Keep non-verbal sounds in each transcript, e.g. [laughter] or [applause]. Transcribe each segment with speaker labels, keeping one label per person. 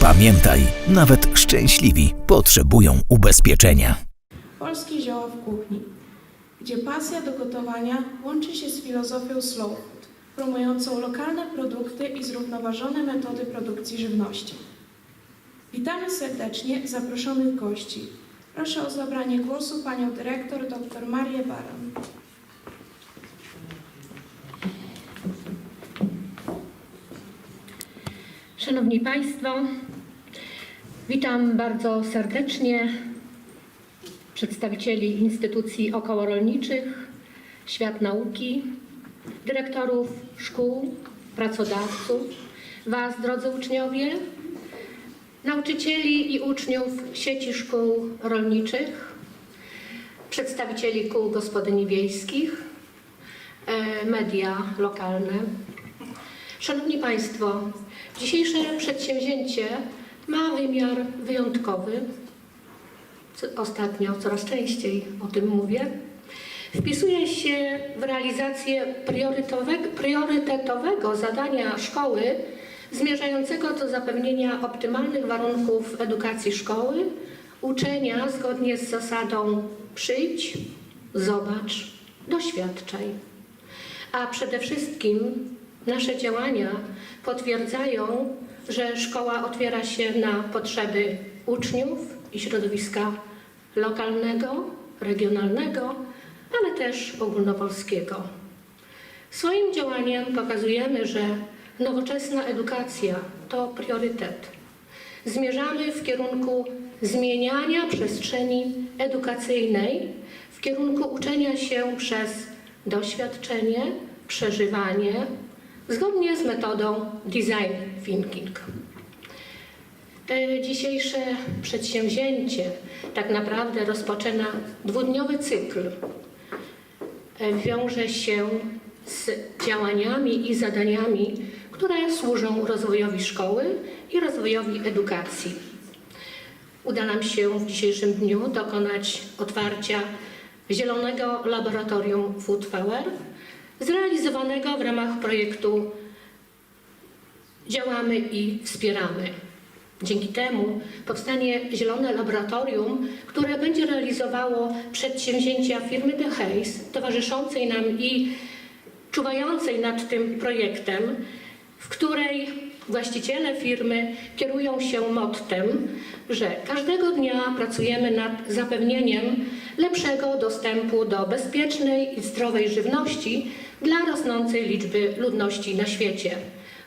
Speaker 1: Pamiętaj, nawet szczęśliwi potrzebują ubezpieczenia.
Speaker 2: Polskie zioła w kuchni, gdzie pasja do gotowania łączy się z filozofią slow food, promującą lokalne produkty i zrównoważone metody produkcji żywności. Witamy serdecznie zaproszonych gości. Proszę o zabranie głosu panią dyrektor dr Marię Baran.
Speaker 3: Szanowni Państwo, witam bardzo serdecznie przedstawicieli instytucji okołorolniczych, świat nauki, dyrektorów szkół, pracodawców, Was, drodzy uczniowie, nauczycieli i uczniów sieci szkół rolniczych, przedstawicieli kół gospodyni wiejskich, e, media lokalne. Szanowni Państwo, dzisiejsze przedsięwzięcie ma wymiar wyjątkowy. Ostatnio coraz częściej o tym mówię. Wpisuje się w realizację priorytetowego zadania szkoły zmierzającego do zapewnienia optymalnych warunków edukacji szkoły, uczenia zgodnie z zasadą przyjdź, zobacz, doświadczaj a przede wszystkim nasze działania potwierdzają, że szkoła otwiera się na potrzeby uczniów i środowiska lokalnego, regionalnego, ale też ogólnopolskiego. Swoim działaniem pokazujemy, że nowoczesna edukacja to priorytet. Zmierzamy w kierunku zmieniania przestrzeni edukacyjnej, w kierunku uczenia się przez doświadczenie, przeżywanie, zgodnie z metodą design thinking. E, Dzisiejsze przedsięwzięcie tak naprawdę rozpoczyna dwudniowy cykl. E, Wiąże się z działaniami i zadaniami, które służą rozwojowi szkoły i rozwojowi edukacji. Uda nam się w dzisiejszym dniu dokonać otwarcia Zielonego Laboratorium Food Power, zrealizowanego w ramach projektu Działamy i wspieramy. Dzięki temu powstanie Zielone Laboratorium, które będzie realizowało przedsięwzięcia firmy The Haze, towarzyszącej nam i czuwającej nad tym projektem, w której właściciele firmy kierują się mottem, że każdego dnia pracujemy nad zapewnieniem lepszego dostępu do bezpiecznej i zdrowej żywności dla rosnącej liczby ludności na świecie.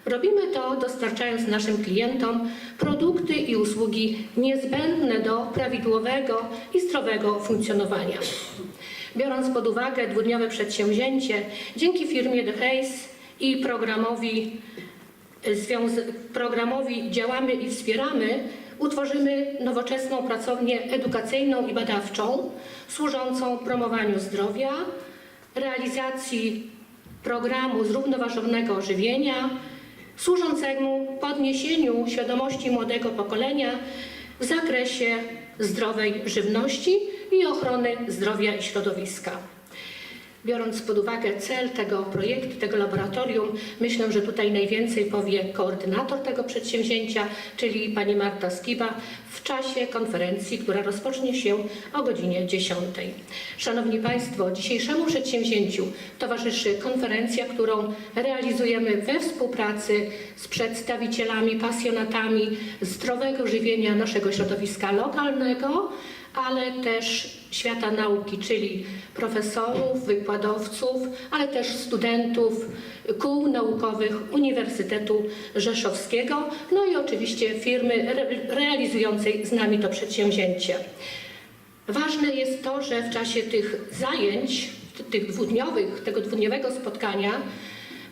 Speaker 3: Robimy to dostarczając naszym klientom produkty i usługi niezbędne do prawidłowego i zdrowego funkcjonowania. Biorąc pod uwagę dwudniowe przedsięwzięcie, dzięki firmie The Haze i programowi, programowi Działamy i Wspieramy, utworzymy nowoczesną pracownię edukacyjną i badawczą, służącą promowaniu zdrowia, realizacji programu zrównoważonego żywienia, służącemu podniesieniu świadomości młodego pokolenia w zakresie zdrowej żywności i ochrony zdrowia i środowiska. Biorąc pod uwagę cel tego projektu, tego laboratorium, myślę, że tutaj najwięcej powie koordynator tego przedsięwzięcia, czyli pani Marta Skiba, w czasie konferencji, która rozpocznie się o godzinie 10. Szanowni Państwo, dzisiejszemu przedsięwzięciu towarzyszy konferencja, którą realizujemy we współpracy z przedstawicielami, pasjonatami zdrowego żywienia naszego środowiska lokalnego, ale też świata nauki, czyli profesorów, wykładowców, ale też studentów kół naukowych Uniwersytetu Rzeszowskiego, no i oczywiście firmy re- z nami to przedsięwzięcie. Ważne jest to, że w czasie tych zajęć, tych dwudniowych, tego dwudniowego spotkania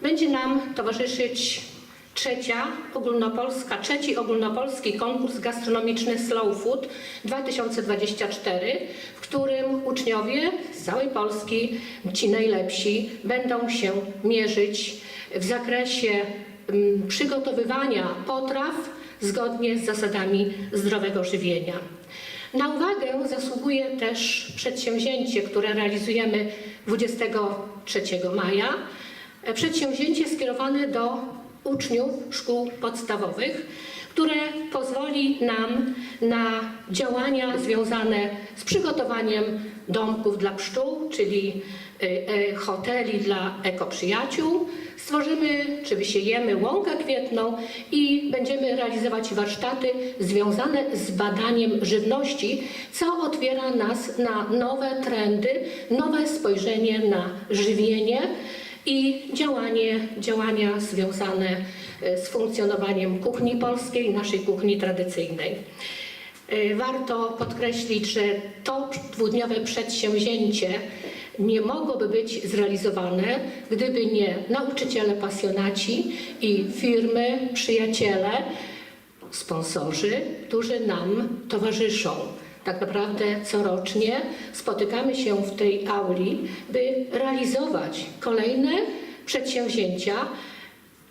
Speaker 3: będzie nam towarzyszyć trzecia ogólnopolska, trzeci ogólnopolski konkurs gastronomiczny Slow Food 2024, w którym uczniowie z całej Polski, ci najlepsi, będą się mierzyć w zakresie mm, przygotowywania potraw zgodnie z zasadami zdrowego żywienia. Na uwagę zasługuje też przedsięwzięcie, które realizujemy 23 maja. Przedsięwzięcie skierowane do uczniów szkół podstawowych, które pozwoli nam na działania związane z przygotowaniem domków dla pszczół, czyli hoteli dla ekoprzyjaciół. Stworzymy, czy wysiejemy łąkę kwietną i będziemy realizować warsztaty związane z badaniem żywności, co otwiera nas na nowe trendy, nowe spojrzenie na żywienie i działanie, działania związane e, z funkcjonowaniem kuchni polskiej, naszej kuchni tradycyjnej. Warto podkreślić, że to dwudniowe przedsięwzięcie nie mogłoby być zrealizowane, gdyby nie nauczyciele pasjonaci i firmy, przyjaciele, sponsorzy, którzy nam towarzyszą. Tak naprawdę corocznie spotykamy się w tej auli, by realizować kolejne przedsięwzięcia,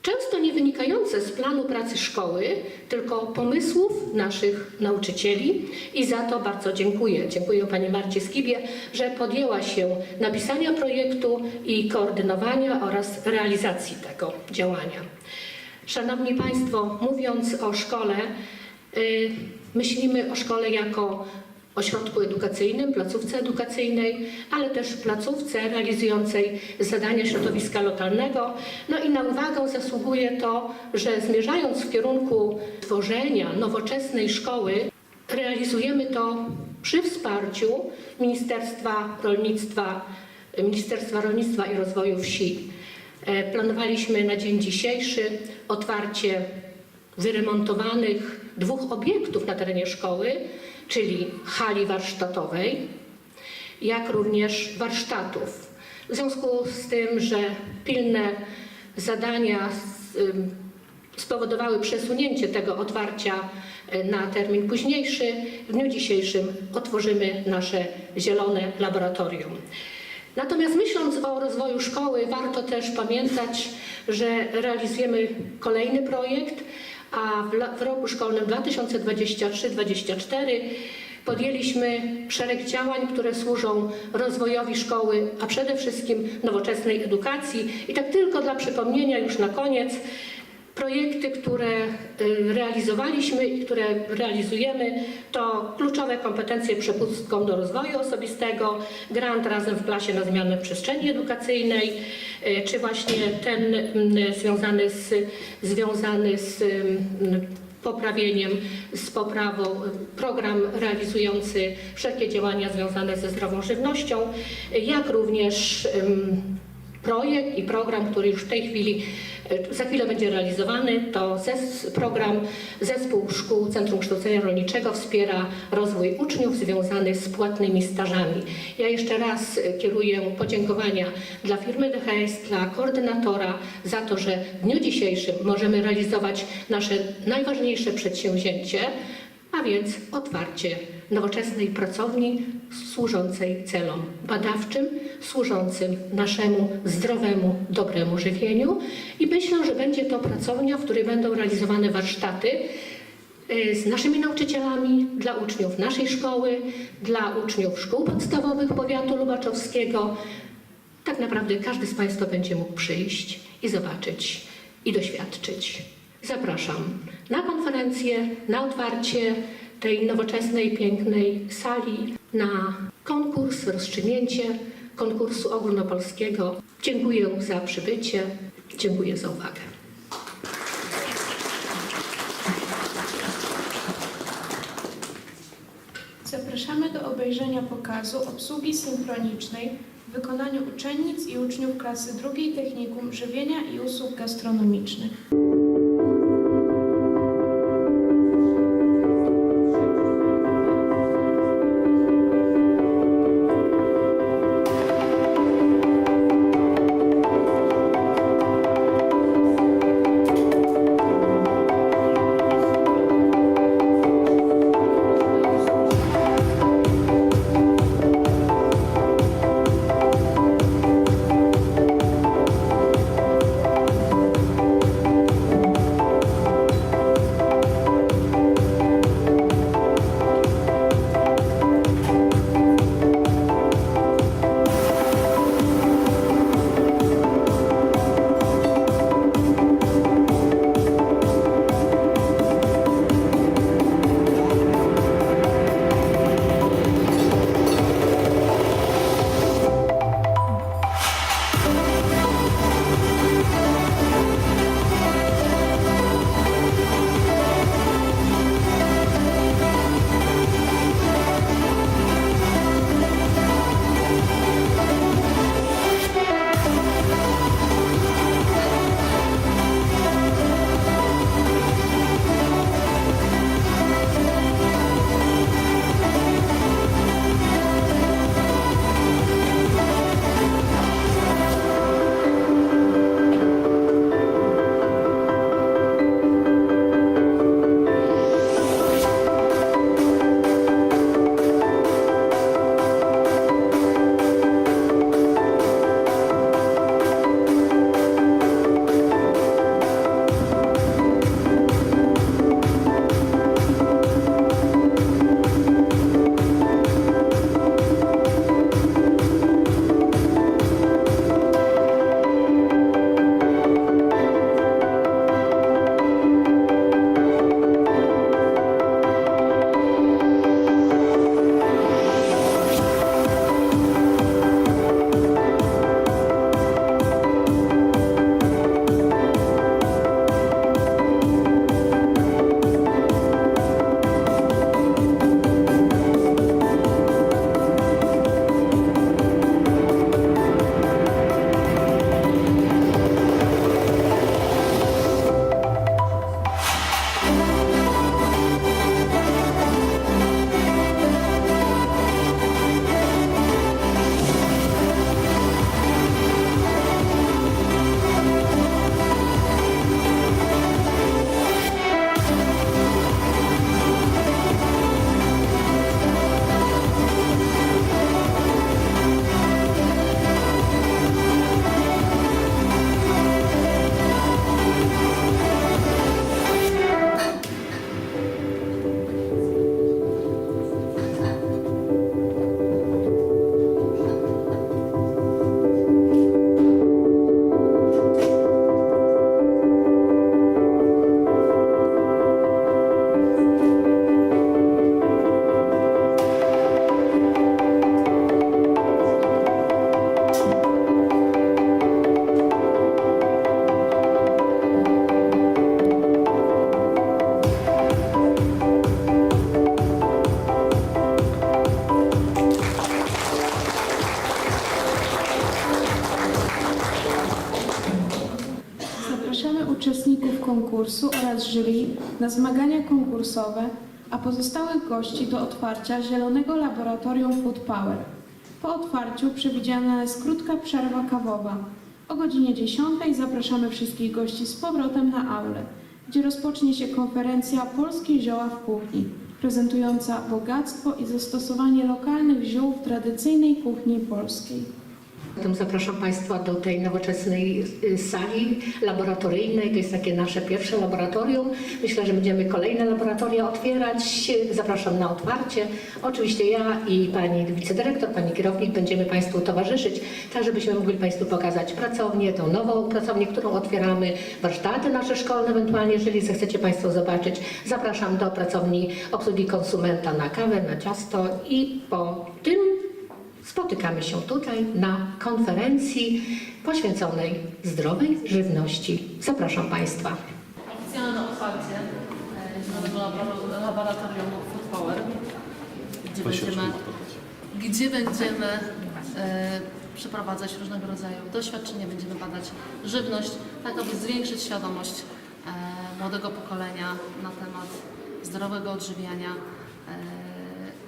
Speaker 3: często nie wynikające z planu pracy szkoły, tylko pomysłów naszych nauczycieli i za to bardzo dziękuję. Dziękuję Pani Marcie Skibie, że podjęła się napisania projektu i koordynowania oraz realizacji tego działania. Szanowni Państwo, mówiąc o szkole, y, myślimy o szkole jako ośrodku edukacyjnym, placówce edukacyjnej, ale też placówce realizującej zadania środowiska lokalnego. No i na uwagę zasługuje to, że zmierzając w kierunku tworzenia nowoczesnej szkoły, realizujemy to przy wsparciu Ministerstwa Rolnictwa, Ministerstwa Rolnictwa i Rozwoju Wsi. E, Planowaliśmy na dzień dzisiejszy otwarcie wyremontowanych dwóch obiektów na terenie szkoły, czyli hali warsztatowej, jak również warsztatów. W związku z tym, że pilne zadania spowodowały przesunięcie tego otwarcia y, na termin późniejszy, w dniu dzisiejszym otworzymy nasze zielone laboratorium. Natomiast myśląc o rozwoju szkoły, warto też pamiętać, że realizujemy kolejny projekt, a w, roku szkolnym 2023-2024 podjęliśmy szereg działań, które służą rozwojowi szkoły, a przede wszystkim nowoczesnej edukacji. I tak tylko dla przypomnienia już na koniec, Projekty, które y, realizowaliśmy i które realizujemy, to kluczowe kompetencje przepustką do rozwoju osobistego, grant razem w klasie na zmianę przestrzeni edukacyjnej, y, czy właśnie ten mm, związany z, związany z mm, poprawieniem, z poprawą, y, program realizujący wszelkie działania związane ze zdrową żywnością, jak również projekt i program, który już w tej chwili e, za chwilę będzie realizowany, to zes, program Zespół Szkół Centrum Kształcenia Rolniczego wspiera rozwój uczniów związany z płatnymi stażami. Ja jeszcze raz e, kieruję podziękowania dla firmy DHS, dla koordynatora za to, że w dniu dzisiejszym możemy realizować nasze najważniejsze przedsięwzięcie, a więc otwarcie nowoczesnej pracowni służącej celom badawczym, służącym naszemu zdrowemu, dobremu żywieniu. I myślę, że będzie to pracownia, w której będą realizowane warsztaty y, z naszymi nauczycielami, dla uczniów naszej szkoły, dla uczniów szkół podstawowych powiatu lubaczowskiego. Tak naprawdę każdy z Państwa będzie mógł przyjść i zobaczyć i doświadczyć. Zapraszam na konferencję, na otwarcie tej nowoczesnej, pięknej sali, na konkurs, rozstrzygnięcie konkursu ogólnopolskiego. Dziękuję za przybycie, dziękuję za uwagę.
Speaker 2: Zapraszamy do obejrzenia pokazu obsługi synchronicznej w wykonaniu uczennic i uczniów klasy drugiej Technikum Żywienia i Usług Gastronomicznych. Na zmagania konkursowe, a pozostałych gości do otwarcia Zielonego Laboratorium Food Power. Po otwarciu przewidziana jest krótka przerwa kawowa. O godzinie 10 zapraszamy wszystkich gości z powrotem na aulę, gdzie rozpocznie się konferencja Polskie zioła w kuchni, prezentująca bogactwo i zastosowanie lokalnych ziół w tradycyjnej kuchni polskiej.
Speaker 3: Zapraszam Państwa do tej nowoczesnej y, sali laboratoryjnej. To jest takie nasze pierwsze laboratorium. Myślę, że będziemy kolejne laboratoria otwierać. Zapraszam na otwarcie. Oczywiście ja i Pani wicedyrektor, Pani kierownik będziemy Państwu towarzyszyć, tak żebyśmy mogli Państwu pokazać pracownię, tą nową pracownię, którą otwieramy, warsztaty nasze szkolne ewentualnie, jeżeli zechcecie Państwo zobaczyć. Zapraszam do pracowni obsługi konsumenta na kawę, na ciasto i po tym Spotykamy się tutaj na konferencji poświęconej zdrowej żywności. Zapraszam Państwa.
Speaker 4: Oficjalne otwarcie e, Zielonego Labora- Laboratorium Food Power, gdzie będziemy, gdzie będziemy e, przeprowadzać różnego rodzaju doświadczenia, będziemy badać żywność, tak aby zwiększyć świadomość e, młodego pokolenia na temat zdrowego odżywiania e,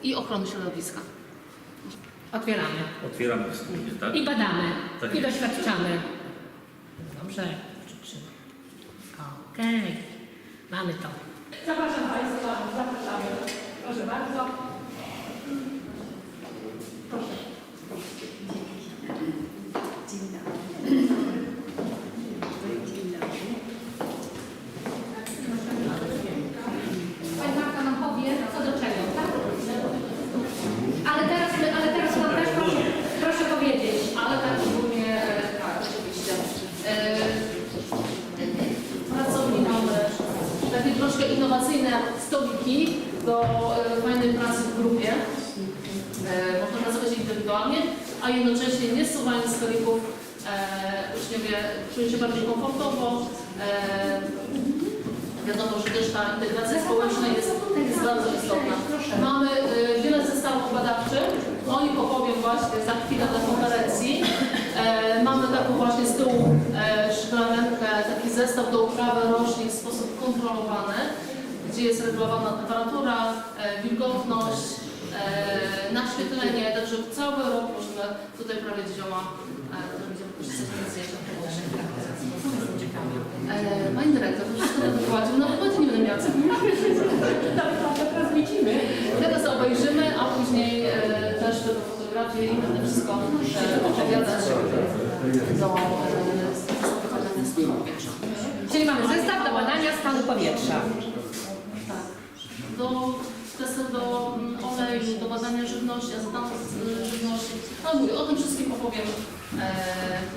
Speaker 4: i ochrony środowiska.
Speaker 3: Otwieramy
Speaker 5: Otwieramy wspólnie, tak?
Speaker 3: i badamy
Speaker 5: Tak
Speaker 3: i
Speaker 5: jest.
Speaker 3: doświadczamy. Dobrze. Okej, mamy to. Zapraszam Państwa, zapraszamy. Proszę bardzo. Proszę. Pani Marta nam powie, co do czego, tak? Ale teraz, my, ale teraz nam też proszę, proszę powiedzieć.
Speaker 4: Ale tak ogólnie, e, tak, oczywiście. E, W pracowni mamy takie troszkę innowacyjne stoliki do e, fajnej pracy w grupie. E, Można pracować indywidualnie, a jednocześnie nie zsuwając stolików e, uczniowie czują się bardziej komfortowo. E, Wiadomo, że też ta integracja społeczna jest, jest bardzo istotna. Mamy e, wiele zestawów badawczych, o nich opowiem właśnie za chwilę na konferencji. E, mamy taką właśnie z tyłu e, taki zestaw do uprawy roślin w sposób kontrolowany, gdzie jest regulowana temperatura, e, wilgotność, naświetlenie, także cały rok możemy tutaj prawie zioła, e, które będziemy korzystać. E, Pani dyrektor, to wszystko na wykładzie, na wykładzie nie będę miała co
Speaker 3: Teraz widzimy.
Speaker 4: Teraz obejrzymy, a później e, też będą fotografie i będę wszystko e, opowiadać do e, spotkania z tym
Speaker 3: Czyli mamy zestaw do badania stanu powietrza.
Speaker 4: Tak. Do testów do mm, oleju, do badania żywności, azotanów z y, żywności. No mówię, o tym wszystkim opowiem e,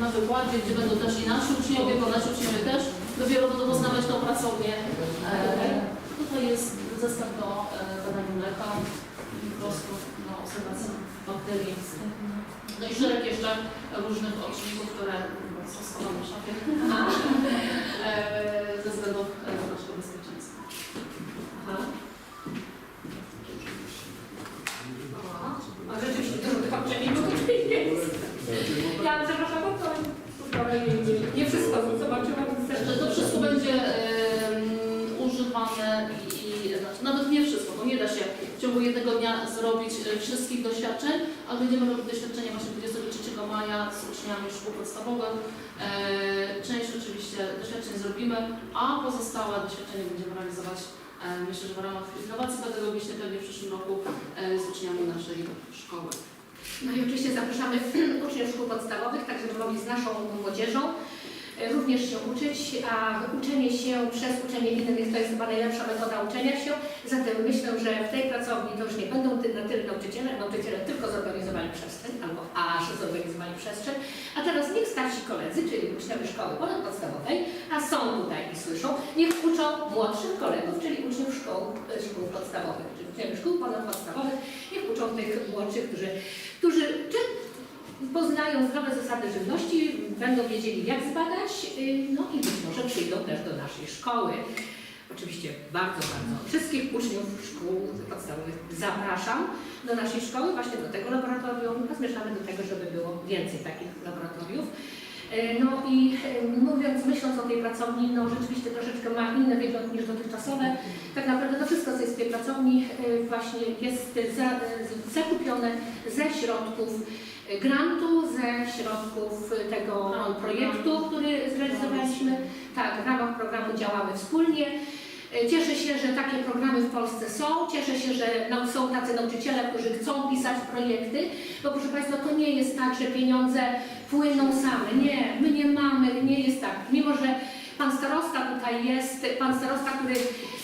Speaker 4: na wykładzie, gdzie będą też i nasi uczniowie, bo nasi uczniowie też dopiero będą poznawać tą pracownię. E, tutaj jest zestaw do e, badania mleka, mikrostów, do obserwacji bakterii. No i szereg jeszcze różnych odczynników, które są schowane w szafie [laughs] ze względów naszego bezpieczeństwa.
Speaker 3: Aha. A rzeczywiście dużo tych odczynników tutaj jest. Ja przepraszam, bo to nie, nie wszystko zobaczyłam.
Speaker 4: Że to wszystko będzie em, używane i, i znaczy, nawet nie wszystko, bo nie da się w ciągu zrobić e, wszystkich doświadczeń, ale będziemy robić doświadczenia właśnie 23 maja z uczniami szkół podstawowych. E, część oczywiście doświadczeń zrobimy, a pozostałe doświadczenia będziemy realizować e, myślę, że w ramach innowacji pedagogicznej pewnie w przyszłym roku z uczniami naszej szkoły.
Speaker 3: No i oczywiście zapraszamy [clears throat] uczniów szkół podstawowych, tak żeby mogli z naszą młodzieżą również się uczyć, a uczenie się przez uczenie innych to jest chyba najlepsza metoda uczenia się. Zatem myślę, że w tej pracowni to już nie będą na tyle nauczyciele, nauczyciele tylko zorganizowali przestrzeń, albo aż zorganizowali przestrzeń, a teraz niech starsi koledzy, czyli uczniowie szkoły ponadpodstawowej, a są tutaj i słyszą, niech uczą młodszych kolegów, czyli uczniów szkół, e, szkół podstawowych, czyli uczniowie szkół ponadpodstawowych, niech uczą tych młodszych, którzy, którzy czy poznają zdrowe zasady żywności, będą wiedzieli jak zbadać, y, no i być może przyjdą też do naszej szkoły. Oczywiście bardzo, bardzo wszystkich uczniów szkół podstawowych zapraszam do naszej szkoły, właśnie do tego laboratorium, a zmierzamy do tego, żeby było więcej takich laboratoriów. E, No i e, mówiąc, myśląc o tej pracowni, no rzeczywiście troszeczkę ma inny wygląd niż dotychczasowe. Tak naprawdę to wszystko, co jest w tej pracowni właśnie jest zakupione ze środków grantu, ze środków tego projektu, który zrealizowaliśmy. Tak, w ramach programu działamy wspólnie. Cieszę się, że takie programy w Polsce są. Cieszę się, że nau- są tacy nauczyciele, którzy chcą pisać projekty, bo proszę Państwa, to nie jest tak, że pieniądze płyną same. Nie, my nie mamy, nie jest tak. Mimo, że Pan starosta tutaj jest, Pan starosta, który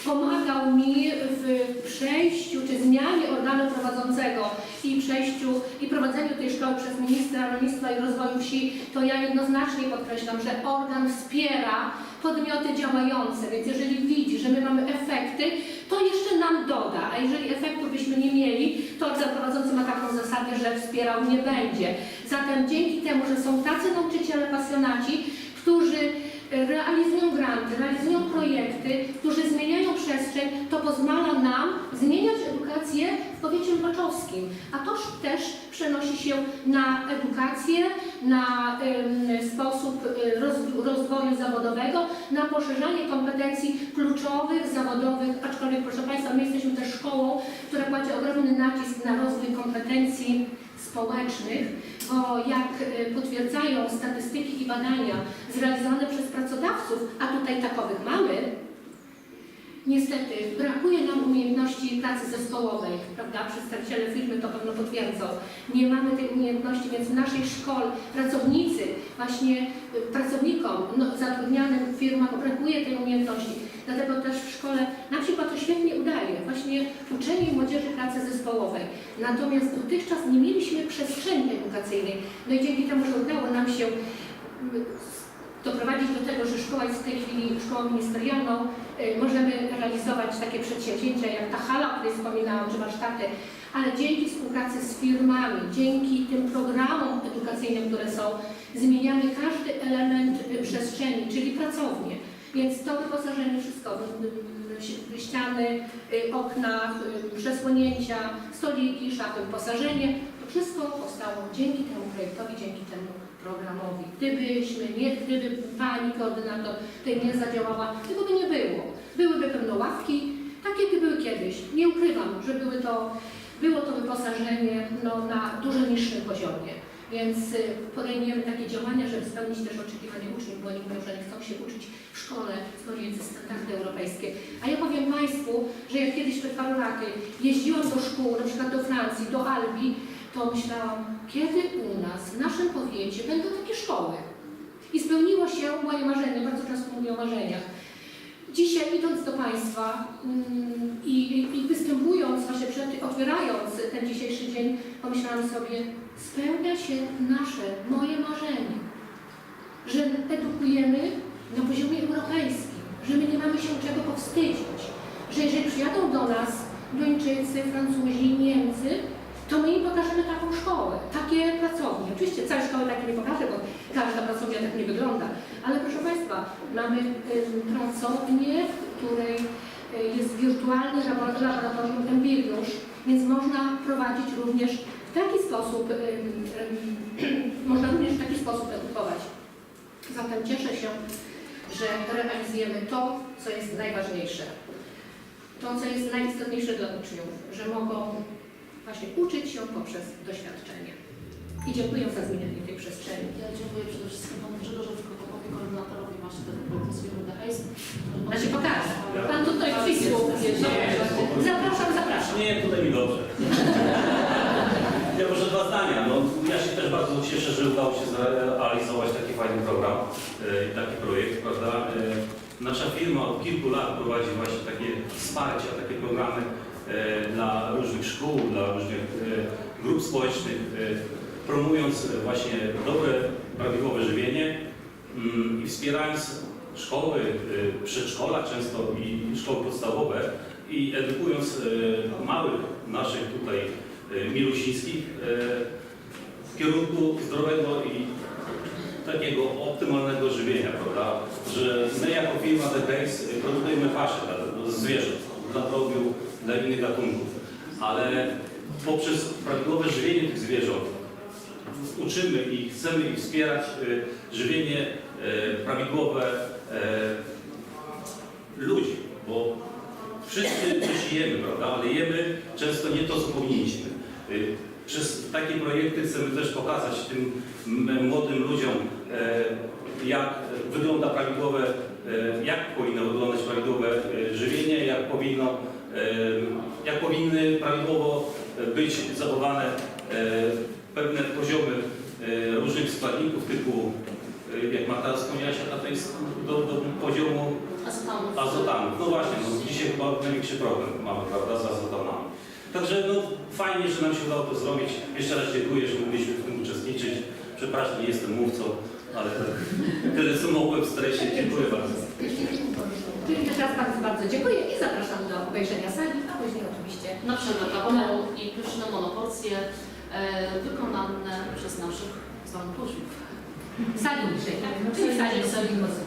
Speaker 3: pomagał mi w przejściu czy zmianie organu prowadzącego i przejściu i prowadzeniu tej szkoły przez ministra rolnictwa i rozwoju wsi, to ja jednoznacznie podkreślam, że organ wspiera podmioty działające, więc jeżeli widzi, że my mamy efekty, to jeszcze nam doda, a jeżeli efektów byśmy nie mieli, to organ prowadzący ma taką zasadę, że wspierał nie będzie. Zatem dzięki temu, że są tacy nauczyciele pasjonaci, którzy realizują granty, realizują projekty, którzy zmieniają przestrzeń, to pozwala nam zmieniać edukację w powiecie lubaczowskim. A to też przenosi się na edukację, na sposób roz- rozwoju zawodowego, na poszerzanie kompetencji kluczowych, zawodowych, aczkolwiek proszę Państwa, my jesteśmy też szkołą, która kładzie ogromny nacisk na rozwój kompetencji społecznych, bo jak e, potwierdzają statystyki i badania zrealizowane przez pracodawców, a tutaj takowych mamy, niestety brakuje nam umiejętności pracy zespołowej, prawda? Przedstawiciele firmy to pewno potwierdzą. Nie mamy tej umiejętności, więc w naszej szkole pracownicy, właśnie y, pracownikom no, zatrudnianym w firmach brakuje tej umiejętności. Dlatego też w szkole nam się to świetnie udaje, właśnie uczenie młodzieży pracy zespołowej. Natomiast dotychczas nie mieliśmy przestrzeni edukacyjnej. No i dzięki temu, że udało nam się mm, doprowadzić do tego, że szkoła jest w tej chwili szkołą ministerialną, y, możemy realizować takie przedsięwzięcia jak ta hala, o której wspominałam, czy warsztaty, ale dzięki współpracy z firmami, dzięki tym programom edukacyjnym, które są, zmieniamy każdy element y, przestrzeni, czyli pracownię. Więc to wyposażenie wszystko, ściany, y, okna, y, przesłonięcia, stoliki, szafy, wyposażenie, to wszystko powstało dzięki temu projektowi, dzięki temu programowi. Gdybyśmy nie, gdyby pani koordynator tutaj nie zadziałała, tego by nie było. Byłyby pewne ławki, takie jak były kiedyś. Nie ukrywam, że były to, było to wyposażenie no, na dużo niższym poziomie. Więc y, podejmiemy takie działania, żeby spełnić też oczekiwania uczniów, bo oni mówią, że nie chcą się uczyć w szkole, spełniając standardy europejskie. A ja powiem Państwu, że jak kiedyś przed paru laty jeździłam do szkół, na przykład do Francji, do Albii, to myślałam, kiedy u nas, w naszym powiecie będą takie szkoły. I spełniło się moje marzenie, bardzo często mówię o marzeniach. Dzisiaj idąc do Państwa mm, i, i występując, właśnie przed, otwierając ten dzisiejszy dzień, pomyślałam sobie, spełnia się nasze, moje marzenie, że edukujemy na poziomie europejskim, że my nie mamy się czego powstydzić, że jeżeli przyjadą do nas Duńczycy, Francuzi, Niemcy, to my im pokażemy taką szkołę, takie pracownie. Oczywiście całej szkoły takie nie pokażę, bo każda pracownia tak nie wygląda, ale proszę Państwa, mamy pracownię, w której y, jest wirtualny labo- laboratorium Empiriusz, więc można prowadzić również w taki sposób, [clears throat] można również w taki sposób edukować. Zatem cieszę się, że realizujemy to, co jest najważniejsze. To, co jest najistotniejsze dla uczniów, że mogą właśnie uczyć się poprzez doświadczenie. I dziękuję za zmienianie tej przestrzeni.
Speaker 4: Ja dziękuję przede wszystkim panu Grzegorzowi Kokopowi, koordynatorowi właśnie tego firmy The Haze.
Speaker 3: Ja się pokażę. Pan tutaj przyściół. Zapraszam, zapraszam.
Speaker 5: Nie, tutaj mi dobrze. [laughs] Ja może dwa zdania. No, ja się też bardzo cieszę, że udało się zrealizować taki fajny program, e, taki projekt, prawda? E, Nasza firma od kilku lat prowadzi właśnie takie wsparcia, takie programy e, dla różnych szkół, dla różnych grup społecznych, promując właśnie dobre, prawidłowe żywienie mm, i wspierając szkoły, przedszkola często i szkoły podstawowe i edukując małych naszych tutaj milusińskich e, w kierunku zdrowego i takiego optymalnego żywienia, prawda? Że my jako firma The Base produkujemy pasze dla, zwierząt, dla drobiu, dla innych gatunków, ale poprzez prawidłowe żywienie tych zwierząt uczymy i chcemy ich wspierać żywienie prawidłowe ludzi, bo wszyscy coś jemy, prawda, ale jemy często nie to, co powinniśmy. Y, Przez takie projekty chcemy też pokazać tym młodym ludziom, e, jak wygląda prawidłowe, e, jak powinno wyglądać prawidłowe e, żywienie, jak powinno, jak powinny prawidłowo być zachowane pewne poziomy różnych składników typu, jak Marta wspomniałaś, jaka to jest do, do poziomu
Speaker 4: Azotanów.
Speaker 5: azotanów. No właśnie, no dzisiaj chyba największy problem mamy, prawda, z azotanami. Także no fajnie, że nam się udało to zrobić. Jeszcze raz dziękuję, że mogliśmy w tym uczestniczyć. Przepraszam, nie jestem mówcą, ale tak, [laughs] tyle co mogłem w stresie. Dziękuję bardzo.
Speaker 6: Czyli też raz bardzo, bardzo dziękuję i zapraszam do obejrzenia sali, a później oczywiście
Speaker 4: Na kawałą i pyszne monoporcje e, wykonane przez naszych zwanych uczniów.
Speaker 6: sali [laughs] niżej, tak? Czyli sali, sali głosu.